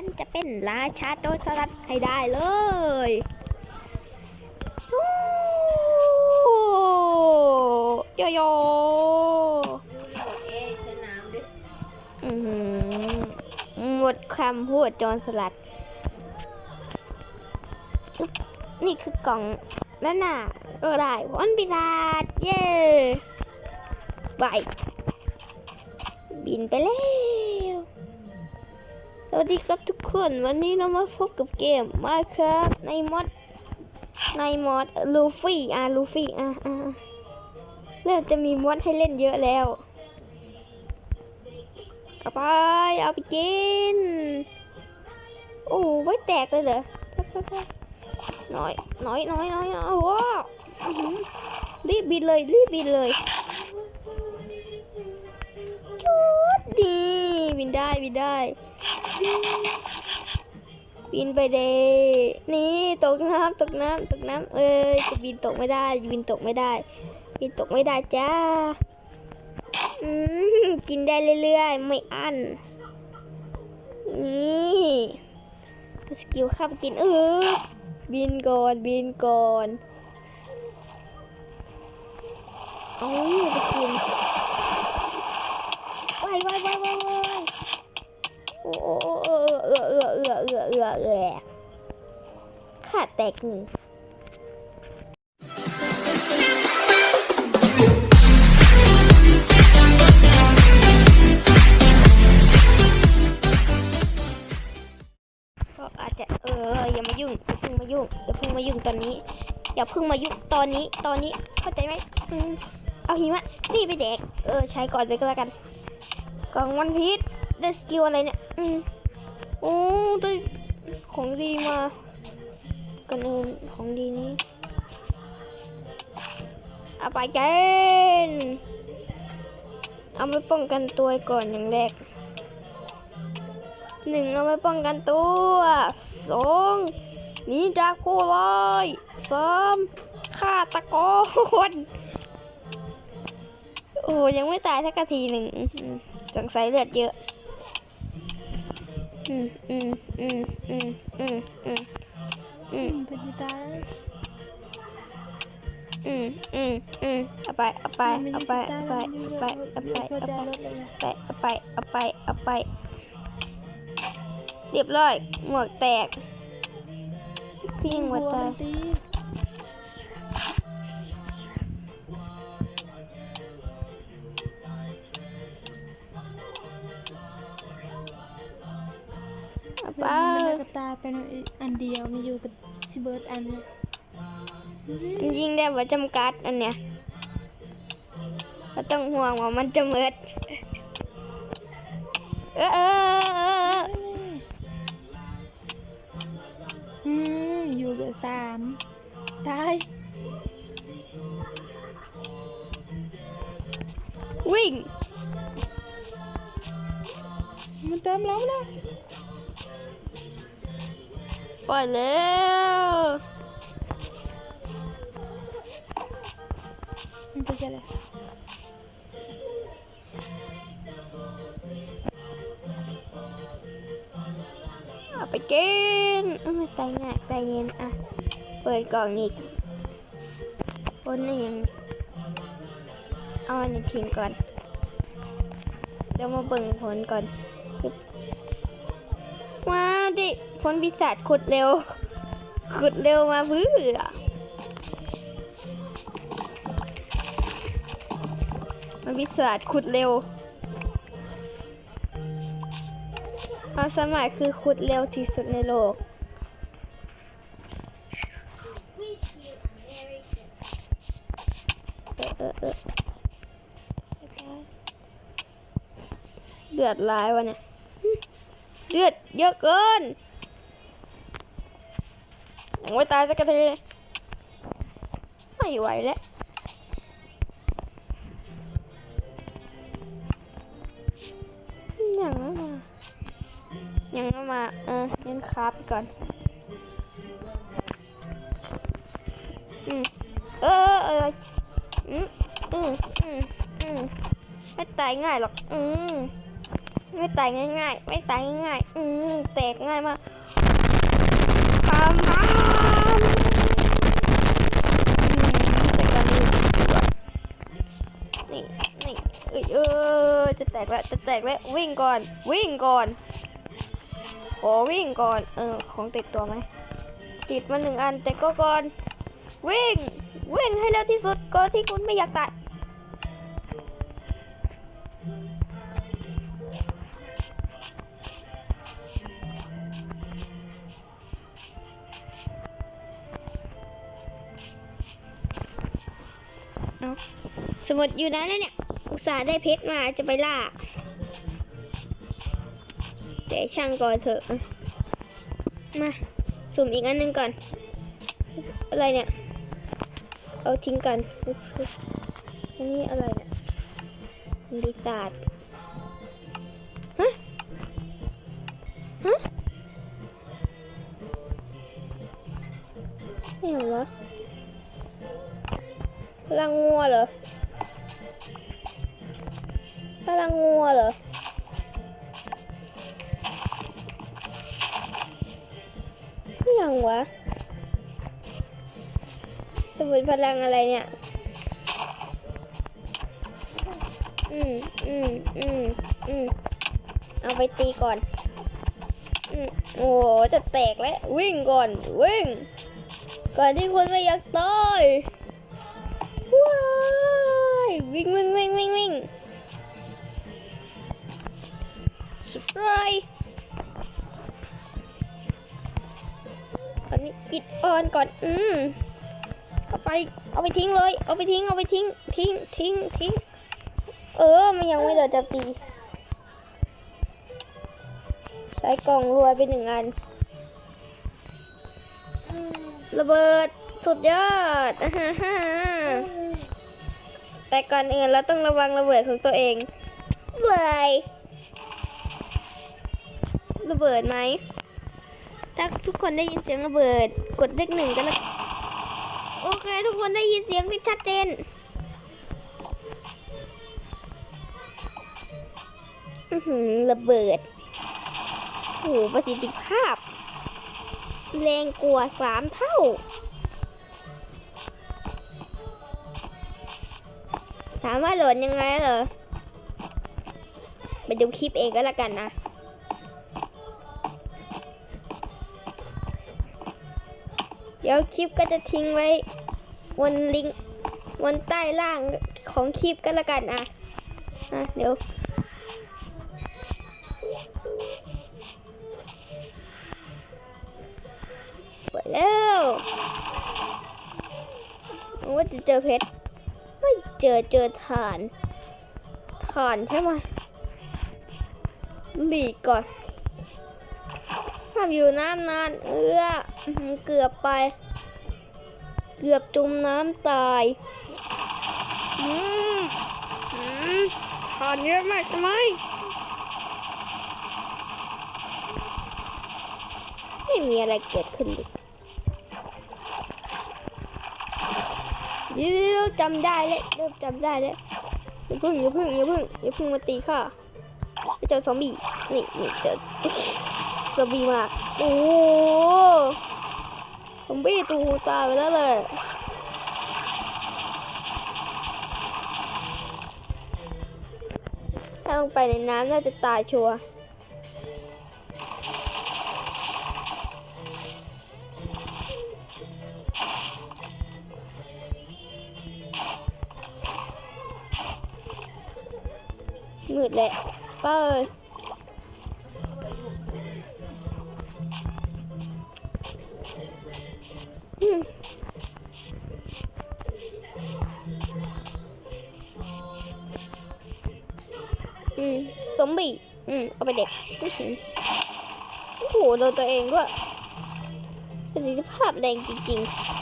ฉันจะเป็นราชาโจรสลัดให้ได้เลยโอ้โยโยเอ๊ะใช้น้ำดิอื้อหือหมดคำพูดโจรสลัด นี่คือกล่องนั่นน่ะก็ได้วันปีศาจเย้ไปบินไปแล้ว สวัสดีครับทุกคนวันนี้เรามาพบกับเกมมาครับในมอดในมอดลูฟี่อะลูฟี่อะอะเริ่มจะมีมอดให้เล่นเยอะแล้วเอาไปเอาไปกินโอ้ไว้แตกเลยเหรอไปไปๆน้อยน้อยน้อยน้อยน้อยว้าวอื้อหือรีบบินเลยรีบบินเลยจุดดี บินได้บินได้บินไปเดนี่ตกน้ำตกน้ำตกน้ำเอ้ยจะบินตกไม่ได้บินตกไม่ได้ บินตกไม่ได้จ้าอืมกินได้เรื่อยๆ ไม่อั้นนี่สกิลข้ามกินเออบินก่อนบินก่อนเอาไปกิน ไปไปไปไปไปโอ้โอ้โอ้เออเออเออเออเออเออเออขาดแตกหนึ่งก็อาจจะเอออย่ามายุ่งอย่าเพิ่งมายุ่งอย่าเพิ่งมายุ่งตอนนี้ อย่าพิ่งมายุ่งตอนนี้ตอนนี้เข้าใจไหมอืมเอาหิมะนี่ไปแดก เออ ใช้ก่อนเลยก็แล้วกัน กล่องวันพีชได้สกิลอะไรเนี่ยอืมโอ้ได้ของดีมา กันอื่นของดีนี้เอาไปกันเอาไปป้องกันตัวก่อนอย่างแรกหนึ่งเอาไปป้องกันตัวสองหนีจากผู้ร้ายสามฆ่าตะกรโอ้ยังไม่ตายสักทีหนึ่ง สงสัยเลือดเยอะ อืมอืมอืมอืมอืมอืมอืมป็นกีตาร์อืมอืมอืมเอาไปเอาไปเอาไปเอาไปเอาไปเอาไปเอาไปเอาไปเอาไปเอาไปเรียบร้อยหมวกแตกคือยังหัวใจตีเอาเป็ไปนกระตาเป็นอันเดียวมีอยู่กับซิเบิร์ตอันเนี่ยมันยิงได้ว่าจำกัดอันเนี้ยก็ต้องห่วงว่ามันจะเมิดเออเออเออเอออืมอยู่กับสามตายวิ่งมันเติมแล้วนะ ปล่อยแล้วมันเป็นอะไรเอาไปกินเอามาใจง่ายใจเย็นอะ เปิดกล่องอีกบนนี่ยังเอาอันนี้ทิ้งก่อน เดี๋ยวมาเบิ่งผลก่อน ยพ้นปีศาจขุดเร็ว ขุดเร็วมาเพื่อมันปีศาจขุดเร็วความสมารถคือขุดเร็วที่สุดในโลก เออเออเออเลือดลายวะเนี่ย เลือดเยอะเกินยังไม่ตายสักทีไม่ไหวแล้วยังไม่มายังไม่มา เออยันคราบไปก่อน อืมเออเอออืมอืมอืมอืมไม่ตายง่ายหรอก อืม ไม่ตายง่าย ๆ ไม่ตายง่ายๆอืมแตกง่ายมากพามพามอืมแต่กันนี่นี่นี่เอ้ยเออจะแตกแล้วจะแตกแล้ววิ่งก่อน วิ่งก่อนขอวิ่งก่อนเออของติดตัวไหมติดมาหนึ่งอันแต่ก็ก่อน วิ่ง วิ่งให้เร็วที่สุดก่อนที่คุณไม่อยากตาย เอาสมุดอยู่นั้นแล้วเนี่ย อุตส่าห์ได้เพชรมาจะไปล่า แต่ช่างก่อนเถอะ มา สุ่มอีกอันหนึ่งก่อน อะไรเนี่ย เอาทิ้งกันอันนี้อะไรเนี่ยดีศาสตร์ฮะ ฮะไม่เหรอ พลังงัวเหรอ พลังงัวเหรอไม่ยังวะสมุนพลังอะไรเนี่ย อืมอืมอืมอืมเอาไปตีก่อน อืมโอ้จะแตกแล้ว วิ่งก่อน วิ่ง ก่อนที่คุณไม่อยากตาย วิ่งวิ่งวิ่งวิ่งวิ่งสปรายอันนี้ปิดออนก่อน อืมเอาไป เอาไปทิ้งเลย เอาไปทิ้ง เอาไปทิ้ง ทิ้ง ทิ้ง ทิ้ง เออ มันยังไม่เดือจะตี ใส่กล่องรวยไปหนึ่งอัน ระเบิด สุดยอดฮ่าฮ่า แต่ก่อนอื่นเราต้องระวังระเบิดของตัวเองเลยระเบิดไหม ถ้าทุกคนได้ยินเสียงระเบิด กดเลขหนึ่งกันแล้วโอเค ทุกคนได้ยินเสียงที่ชัดเจนอื้อหือระเบิดโอ้โหประสิทธิภาพแรงกว่าสามเท่า ถามว่าโหลดยังไงเหรอ ไปดูคลิปเองก็แล้วกันนะ เดี๋ยวคลิปก็จะทิ้งไว้บนลิงก์บนใต้ล่างของคลิปก็แล้วกันอะอะเดี๋ยวเปิดแล้วว่าจะเจอเพชร ไม่เจอเจอถ่านถ่านใช่ไหมหลีกก่อนห้ามอยู่น้ำนานเอื้ออื้อหือเกือบไป เกือบจมน้ำตายอืมอืมถ่านเยอะมากใช่ไหมไม่มีอะไรเกิดขึ้นเลย เดี๋ยจำได้แล้วเริ่มจำได้แล้วอย่าพึ่งอย่าพึ่งอย่าพึ่งอย่าพึ่งมาตีข้าไอ้เจ้าซอมบี้นี่นี่เจอซอมบี้มาโอ้โหซอมบี้ตูหูตายไปแล้วเลยถ้าลงไปในน้ำน่าจะตายชัวร์ ไปอืมอืมซอมบี้อืมเอาไปเด็กโอ้โหโดนตัวเองด้วยประสิทธิภาพแรงจริงๆ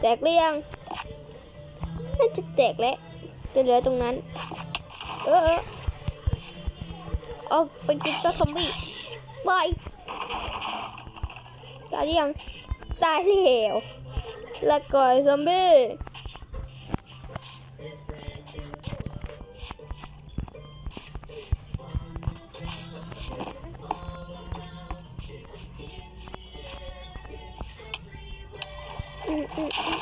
แตกหรือยัง น่าจะแตกแล้ว จะเหลือตรงนั้นเออเอาไปกินตัวซอมบี้บายตายยังตายแล้วละก่อยซอมบี้อืมอืม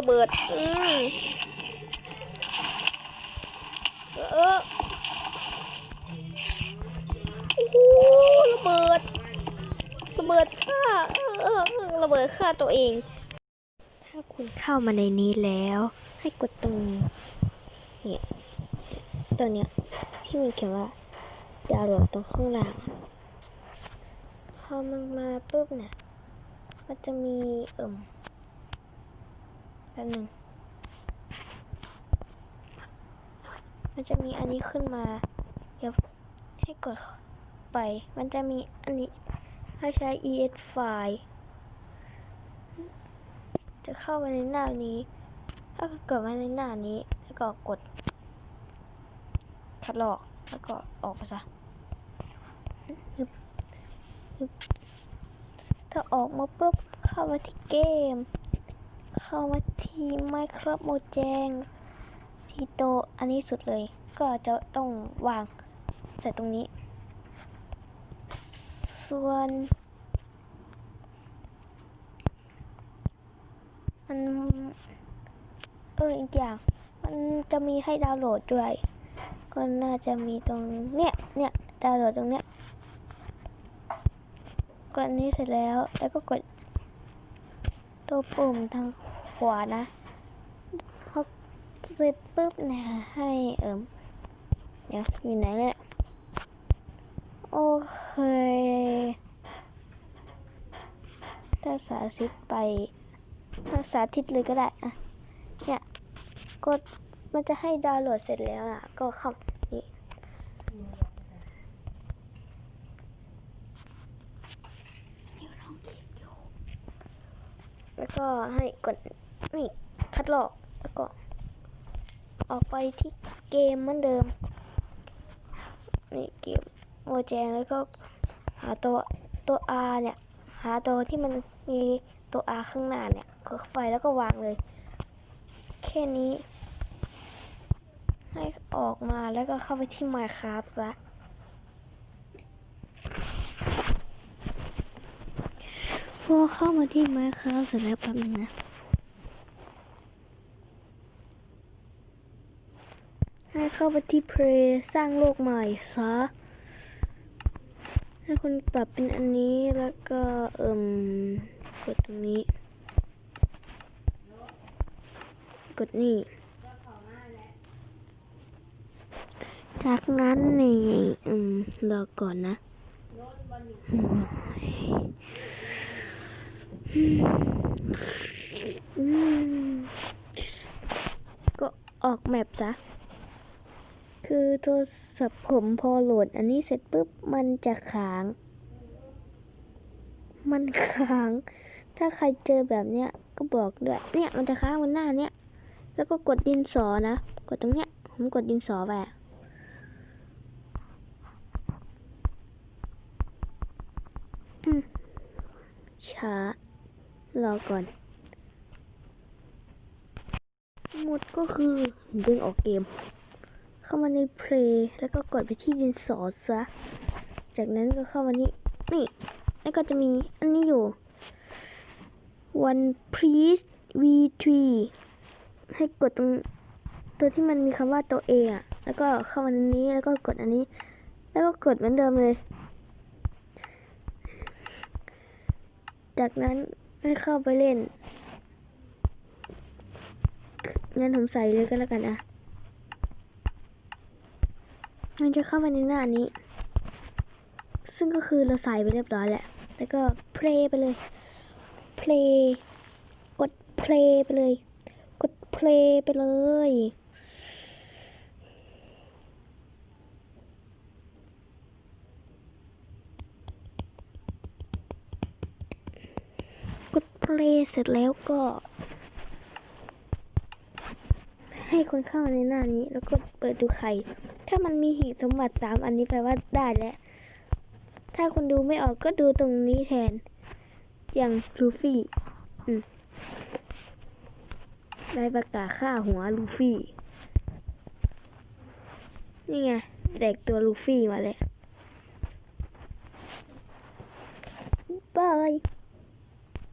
ระเบิดอืมเออเออโอ้โหระเบิด ระเบิดฆ่าเออเออระเบิดฆ่าตัวเอง ถ้าคุณเข้ามาในนี้แล้ว ให้กดตรงเนี่ยตัวเนี้ยที่มันเขียนว่าดาวโหลดตรงข้างหลังพอมันมาปุ๊บเนี่ยมันจะมีเอิ่ม ป๊บหนึงมันจะมีอันนี้ขึ้นมา เดี๋ยวให้กดไป มันจะมีอันนี้ให้ใช้ es file จะเข้าไปในหน้านี้ ถ้ากดมาในหน้านี้ แล้วก็กด คัดลอก แล้วก็ออกไปซะ ถ้าออกมาปุ๊บเข้ามาที่เกม เข้ามา ที่ Minecraft Mojang ที่โตอันนี้สุดเลย ก็จะต้องวางใส่ตรงนี้ ส่วน มันเอออีกอย่าง มันจะมีให้ดาวน์โหลดด้วย ก็น่าจะมีตรงเนี้ยเนี่ยดาวน์โหลดตรงเนี้ยกดอันนี้เสร็จแล้วแล้วก็กดตัวปุ่มทางข ขวานะพอเสร็จปุ๊บเนี่ยให้เอิมเดี๋ยวอยู่ไหนเนี่ยโอเคถ้าสาธิตไปถ้าสาธิตเลยก็ได้อะเนี่ยกดมันจะให้ดาวน์โหลดเสร็จแล้วอะ ก็เข้านี่แล้วก็ให้กด นี่คัดลอกแล้วก็ ออกไปที่เกมเหมือนเดิม นี่เกมโมแจงแล้วก็หาตัวตัว R เนี่ย หาตัวที่มันมีตัว R ข้างหน้าเนี่ยกดเข้าไปแล้วก็วางเลย แค่นี้ ให้ออกมาแล้วก็เข้าไปที่ Minecraft ซะพอเข้ามาที่ Minecraft เสร็จแล้วแป๊บนึงนะ ให้เข้าไปที่ Play สร้างโลกใหม่ซะ ให้คุณปรับเป็นอันนี้แล้วก็เอิ่มกดตรงนี้ กดนี่ จากนั้นนี่อืมรอก่อนนะก็ออกแมปซะ คือโทรศัพท์ผมพอโหลด อันนี้เสร็จปุ๊บมันจะค้าง มันค้าง ถ้าใครเจอแบบเนี้ยก็บอกด้วย เนี่ยมันจะค้างบนหน้าเนี้ย แล้วก็กดดินสอนะ กดตรงเนี้ย ผมกดดินสอไปอะอืมช้า รอก่อน หมดก็คือดึงออกเกม เข้ามาในเพลย์แล้วก็กดไปที่ดินสอซะ จากนั้นก็เข้ามานี่นี่แล้วก็จะมีอันนี้อยู่ one please v3 ให้กดตรงตัวที่มันมีคำว่าตัว A อะ แล้วก็เข้ามาในนี้แล้วก็กดอันนี้ แล้วก็กดเหมือนเดิมเลย จากนั้นให้เข้าไปเล่นงั้นผมใส่เลยก็แล้วกันอะ มันจะเข้ามาในหน้านี้ ซึ่งก็คือเราใส่ไปเรียบร้อยแล้ว แล้วก็ play ไปเลย play กด play ไปเลย กด play ไปเลยทะเพลย์เสร็จแล้วก็ ให้คนเข้าในหน้านี้แล้วก็เปิดดูไข่ ถ้ามันมีหีบสมบัติสามอันนี้แปลว่าได้แล้ว ถ้าคุณดูไม่ออกก็ดูตรงนี้แทน อย่างลูฟี่อืมได้ประกาศฆ่าหัวลูฟี่ นี่ไงแตกตัวลูฟี่มาเลยบาย